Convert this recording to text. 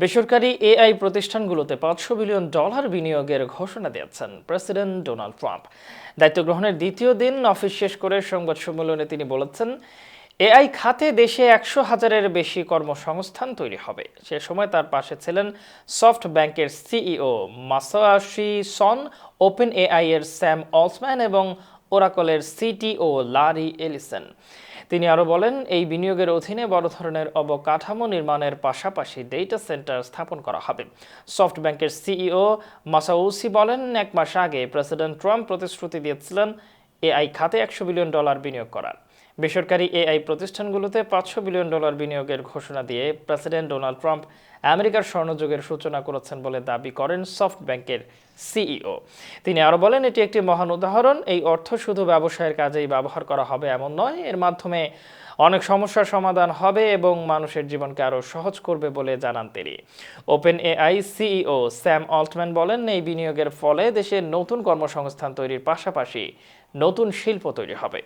বেসরকারি এআই প্রতিষ্ঠানগুলোতে পাঁচশো billion dollar বিনিয়োগের ঘোষণা দিয়েছেন প্রেসিডেন্ট ডোনাল্ড ট্রাম্প। দায়িত্ব গ্রহণের দ্বিতীয় দিন অফিস শেষ করে সংবাদ সম্মেলনে তিনি বলেছেন, এআই খাতে দেশে একশো হাজারের বেশি কর্মসংস্থান তৈরি হবে। সে সময় তার পাশে ছিলেন সফট ব্যাংকের CEO Masashi Son OpenAI এর স্যাম অলসম্যান এবং ওরাকলের সিটিও লারি এলিসন। তিনি আরও বলেন, এই বিনিয়োগের অধীনে বড় ধরনের অবকাঠামো নির্মাণের পাশাপাশি ডেটা সেন্টার স্থাপন করা হবে। সফট ব্যাংকের সিইও মাসাউসি বলেন, এক মাস আগে প্রেসিডেন্ট ট্রাম্প প্রতিশ্রুতি দিয়েছিলেন, এআই খাতে একশো বিলিয়ন ডলার বিনিয়োগ করার। বেসরকারি এআই প্রতিষ্ঠানগুলোতে পাঁচশো বিলিয়ন ডলার বিনিয়োগের ঘোষণা দিয়ে প্রেসিডেন্ট ডোনাল্ড ট্রাম্প আমেরিকার স্বর্ণযুগের সূচনা করেছেন বলে দাবি করেন সফট ব্যাংকের সিইও। তিনি আরও বলেন, এটি একটি মহান উদাহরণ। এই অর্থ শুধু ব্যবসায়ের কাজেই ব্যবহার করা হবে এমন নয়। এর মাধ্যমে অনেক সমস্যার সমাধান হবে এবং মানুষের জীবনকে আরও সহজ করবে বলে জানান তিনি। OpenAI CEO Sam Altman বলেন, এই বিনিয়োগের ফলে দেশে নতুন কর্মসংস্থান তৈরির পাশাপাশি নতুন শিল্প তৈরি হবে।